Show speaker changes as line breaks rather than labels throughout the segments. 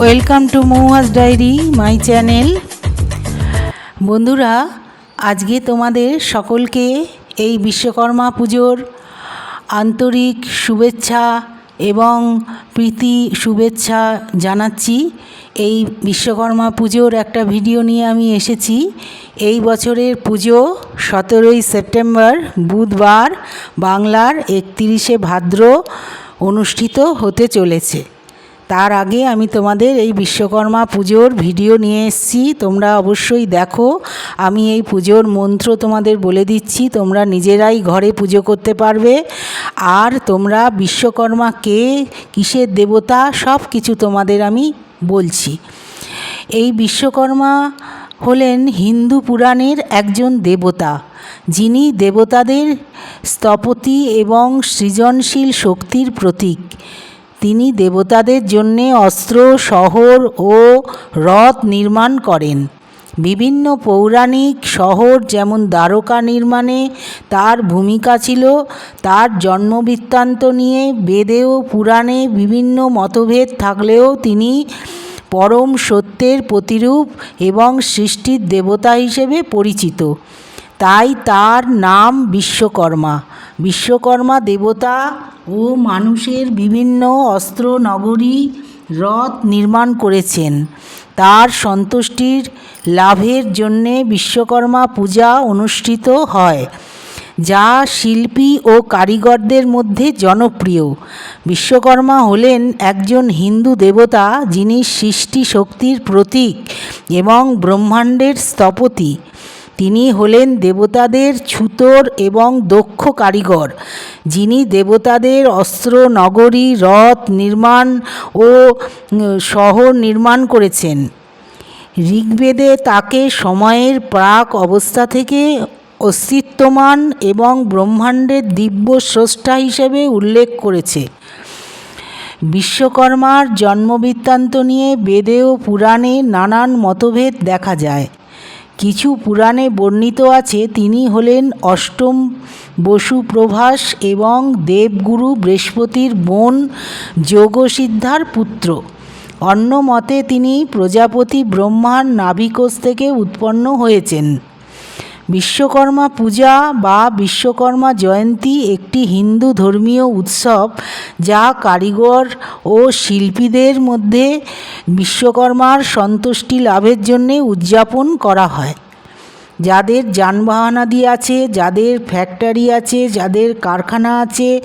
Welcome to Mouhas diary my channel বন্ধুরা, আজকে তোমাদের সকলকে এই বিশ্বকর্মা পুজোর আন্তরিক শুভেচ্ছা এবং প্রীতি শুভেচ্ছা জানাচ্ছি। এই বিশ্বকর্মা পুজোর একটা ভিডিও নিয়ে আমি এসেছি। এই বছরের পুজো সতেরোই সেপ্টেম্বর, বুধবার বাংলার একত্রিশে ভাদ্র অনুষ্ঠিত হতে চলেছে। তার আগে আমি তোমাদের এই বিশ্বকর্মা পুজোর ভিডিও নিয়ে এসেছি। তোমরা অবশ্যই দেখো। আমি এই পুজোর মন্ত্র তোমাদের বলে দিচ্ছি, তোমরা নিজেরাই ঘরে পুজো করতে পারবে। আর তোমরা বিশ্বকর্মা কে, কিসের দেবতা সব কিছু তোমাদের আমি বলছি। এই বিশ্বকর্মা হলেন হিন্দু পুরাণের একজন দেবতা, যিনি দেবতাদের স্থপতি এবং সৃজনশীল শক্তির প্রতীক। তিনি দেবতাদের জন্যে অস্ত্র, শহর ও রথ নির্মাণ করেন। বিভিন্ন পৌরাণিক শহর যেমন দ্বারকা নির্মাণে তার ভূমিকা ছিল, তার জন্মবৃত্তান্ত নিয়ে বেদে ও পুরাণে বিভিন্ন মতভেদ থাকলেও তিনি পরম সত্যের প্রতিরূপ এবং সৃষ্টির দেবতা হিসেবে পরিচিত। তাই তার নাম বিশ্বকর্মা। বিশ্বকর্মা দেবতা ও মানুষের বিভিন্ন অস্ত্র নগরী রথ নির্মাণ করেছেন। তার সন্তুষ্টির লাভের জন্যে বিশ্বকর্মা পূজা অনুষ্ঠিত হয়, যা শিল্পী ও কারিগরদের মধ্যে জনপ্রিয়। বিশ্বকর্মা হলেন একজন হিন্দু দেবতা যিনি সৃষ্টি শক্তির প্রতীক এবং ব্রহ্মাণ্ডের স্থপতি। তিনি হলেন দেবতাদের ছুতোর এবং দক্ষ কারিগর, যিনি দেবতাদের অস্ত্র, নগরী, রথ নির্মাণ ও শহর নির্মাণ করেছেন। ঋগ্বেদে তাকে সময়ের প্রাক অবস্থা থেকে অস্তিত্বমান এবং ব্রহ্মাণ্ডের দিব্য স্রষ্টা হিসেবে উল্লেখ করেছে। বিশ্বকর্মার জন্মবৃত্তান্ত নিয়ে বেদে ও পুরাণে নানান মতভেদ দেখা যায়। কিছু পুরাণে বর্ণিত আছে, তিনি হলেন অষ্টম বসুপ্রভাস এবং দেবগুরু বৃহস্পতির বোন যোগসিদ্ধার পুত্র। অন্য মতে তিনি প্রজাপতি ব্রহ্মার নাভিকোষ থেকে উৎপন্ন হয়েছেন। বিশ্বকর্মা পূজা বা বিশ্বকর্মা জয়ন্তী একটি হিন্দু ধর্মীয় উৎসব যা কারিগর ও শিল্পীদের মধ্যে বিশ্বকর্মার সন্তুষ্টি লাভের জন্যে উদযাপন করা হয়। যাদের যানবাহনাদি আছে, যাদের ফ্যাক্টরি আছে, যাদের কারখানা আছে,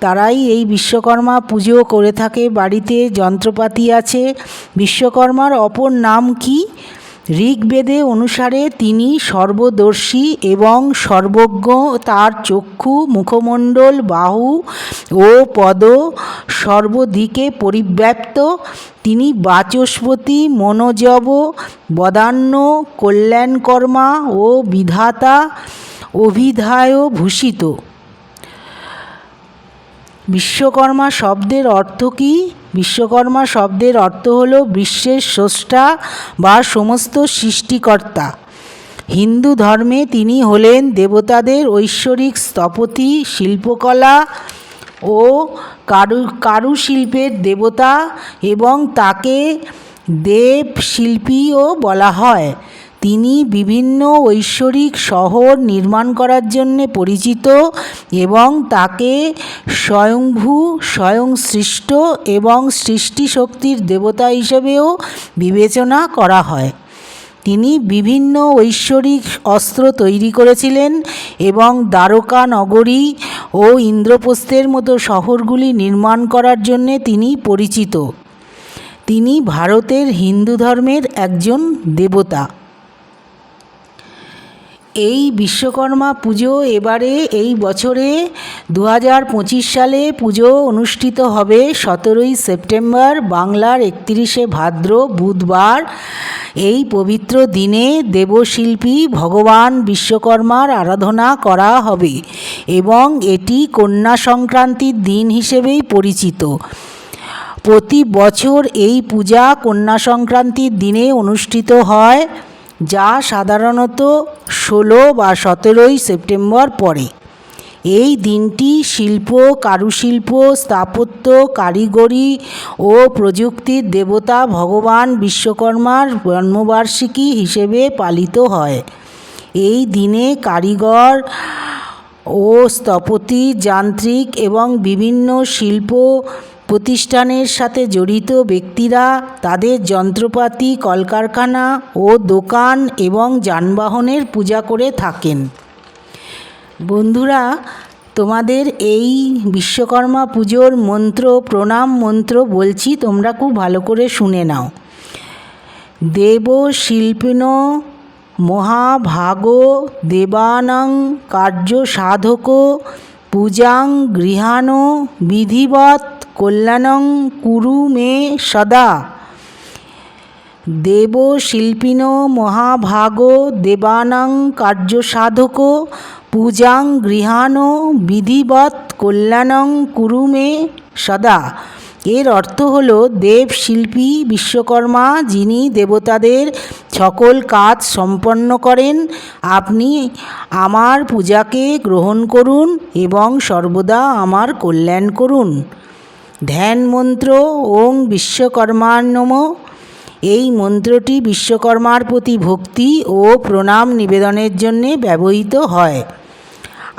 তারাই এই বিশ্বকর্মা পুজো করে থাকে। বাড়িতে যন্ত্রপাতি আছে। বিশ্বকর্মার অপর নাম কি? ঋগ্বেদে অনুসারে তিনি সর্বদর্শী এবং সর্বজ্ঞ। তার চক্ষু, মুখমণ্ডল, বাহু ও পদ সর্বদিকে পরিব্যাপ্ত। তিনি বাচস্পতি, মনোজব, বদান্য, কল্যাণকর্মা ও বিধাতা, অভিধায় ভূষিত। বিশ্বকর্মা শব্দের অর্থ কী? বিশ্বকর্মা শব্দের অর্থ হল বিশ্বের স্রষ্টা বা সমস্ত সৃষ্টিকর্তা। হিন্দু ধর্মে তিনি হলেন দেবতাদের ঐশ্বরিক স্থপতি, শিল্পকলা ও কারু, কারুশিল্পের দেবতা এবং তাকে দেব শিল্পীও বলা হয়। তিনি বিভিন্ন ঐশ্বরিক শহর নির্মাণ করার জন্যে পরিচিত এবং তাকে স্বয়ংভূ স্বয়ং সৃষ্ট এবং সৃষ্টি শক্তির দেবতা হিসেবেও বিবেচনা করা হয়। তিনি বিভিন্ন ঐশ্বরিক অস্ত্র তৈরি করেছিলেন এবং দ্বারকা নগরী ও ইন্দ্রপ্রস্থের মতো শহরগুলি নির্মাণ করার জন্যে তিনি পরিচিত। তিনি ভারতের হিন্দু ধর্মের একজন দেবতা। এই বিশ্বকর্মা পুজো এবারে এই বছরে দু হাজার পঁচিশ সালে পুজো অনুষ্ঠিত হবে সতেরোই সেপ্টেম্বর, বাংলার একত্রিশে ভাদ্র বুধবার। এই পবিত্র দিনে দেবশিল্পী ভগবান বিশ্বকর্মার আরাধনা করা হবে এবং এটি কন্যা সংক্রান্তির দিন হিসেবেই পরিচিত। প্রতি বছর এই পূজা কন্যা সংক্রান্তির দিনে অনুষ্ঠিত হয়। যা সাধারণত ষোলো বা সতেরোই সেপ্টেম্বর পড়ে। এই দিনটি শিল্প, কারুশিল্প, স্থাপত্য, কারিগরি ও প্রযুক্তির দেবতা ভগবান বিশ্বকর্মার জন্মবার্ষিকী হিসেবে পালিত হয়। এই দিনে কারিগর ও স্থপতি, যান্ত্রিক এবং বিভিন্ন শিল্প প্রতিষ্ঠানের সাথে জড়িত ব্যক্তিরা তাদের যন্ত্রপাতি, কলকারখানা ও দোকান এবং যানবাহনের পূজা করে থাকেন। বন্ধুরা, তোমাদের এই বিশ্বকর্মা পুজোর মন্ত্র, প্রণাম মন্ত্র বলছি, তোমরা খুব ভালো করে শুনে নাও। দেব শিল্পিন মহাভাগ দেবানাং কার্য সাধক পূজাং গৃহাণ বিধিবৎ কল্যাণং কুরু মে সদা। দেব শিল্পিন মহাভাগ দেবানাং কার্যসাধক পূজাং গৃহাণ বিধিবৎ কল্যাণং কুরু মে সদা। এর অর্থ হল দেব শিল্পী বিশ্বকর্মা যিনি দেবতাদের সকল কাজ সম্পন্ন করেন, আপনি আমার পূজাকে গ্রহণ করুন এবং সর্বদা আমার কল্যাণ করুন। ধ্যান মন্ত্র, ওং বিশ্বকর্মান্নম এই মন্ত্রটি বিশ্বকর্মার প্রতি ভক্তি ও প্রণাম নিবেদনের জন্যে ব্যবহৃত হয়।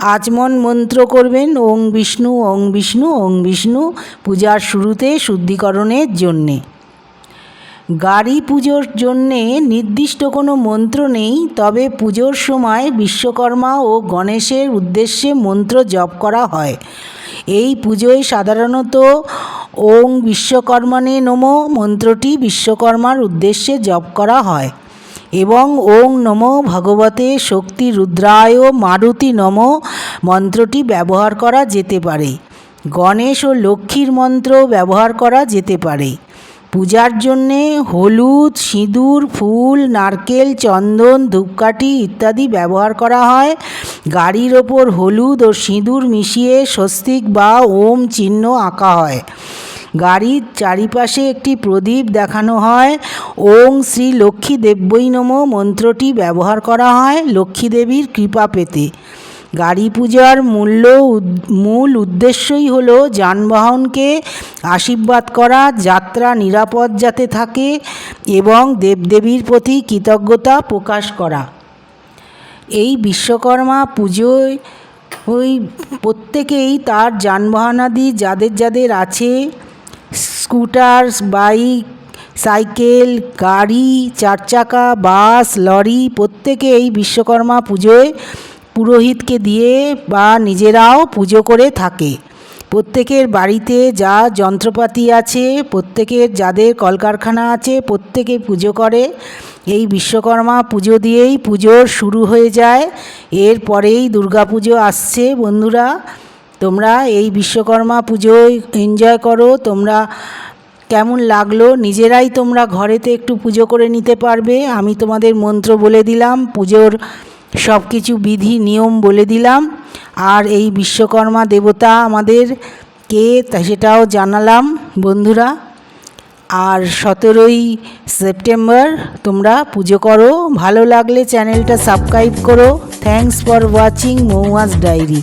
আচমন মন্ত্র করবেন, ওং বিষ্ণু ওং বিষ্ণু ওং বিষ্ণু, পূজার শুরুতে শুদ্ধিকরণের জন্যে। গাড়ি পুজোর জন্যে নির্দিষ্ট কোনো মন্ত্র নেই, তবে পুজোর সময় বিশ্বকর্মা ও গণেশের উদ্দেশ্যে মন্ত্র জপ করা হয়। এই পুজোয় সাধারণত ওং বিশ্বকর্মণে নম মন্ত্রটি বিশ্বকর্মার উদ্দেশ্যে জপ করা হয়। এবং ওং নম ভগবতে শক্তি রুদ্রায় মারুতি নম মন্ত্রটি ব্যবহার করা যেতে পারে। গণেশ ও লক্ষ্মীর মন্ত্র ব্যবহার করা যেতে পারে। পূজার জন্যে হলুদ, সিঁদুর, ফুল, নারকেল, চন্দন, ধূপকাঠি ইত্যাদি ব্যবহার করা হয়। গাড়ির ওপর হলুদ ও সিঁদুর মিশিয়ে স্বস্তিক বা ওম চিহ্ন আঁকা হয়। গাড়ির চারিপাশে একটি প্রদীপ দেখানো হয়। ওং শ্রী লক্ষ্মী দেব্যই নম মন্ত্রটি ব্যবহার করা হয় লক্ষ্মী দেবীর কৃপা পেতে। গাড়ি পূজার মূল্য মূল উদ্দেশ্যই হলো যানবাহনকে আশীর্বাদ করা, যাত্রা নিরাপদ যাতে থাকে এবং দেবদেবীর প্রতি কৃতজ্ঞতা প্রকাশ করা। এই বিশ্বকর্মা পুজোয় ওই প্রত্যেকেই তার যানবাহনাদি যাদের যাদের আছে স্কুটার বাইক, সাইকেল, গাড়ি চার চাকা বাস, লরি, প্রত্যেকে এই বিশ্বকর্মা পুজোয় পুরোহিতকে দিয়ে বা নিজেরাও পুজো করে থাকে। প্রত্যেকের বাড়িতে যা যন্ত্রপাতি আছে, প্রত্যেকের যাদের কলকারখানা আছে, প্রত্যেকে পুজো করে। এই বিশ্বকর্মা পুজো দিয়েই পুজোর শুরু হয়ে যায়। এরপরেই দুর্গা পুজো আসছে, বন্ধুরা। তোমরা এই বিশ্বকর্মা পুজোয় এনজয় করো, তোমরা কেমন লাগল? নিজেরাই তোমরা ঘরেতে একটু পুজো করে নিতে পারবে। আমি তোমাদের মন্ত্র বলে দিলাম, পুজোর সব কিছু বিধি, নিয়ম বলে দিলাম। আর এই বিশ্বকর্মা দেবতা আমাদের কে? সেটাও জানালাম, বন্ধুরা। আর সতেরোই সেপ্টেম্বর তোমরা পুজো করো। ভালো লাগলে চ্যানেলটা সাবস্ক্রাইব করো। Thanks for watching Mouyaz diary.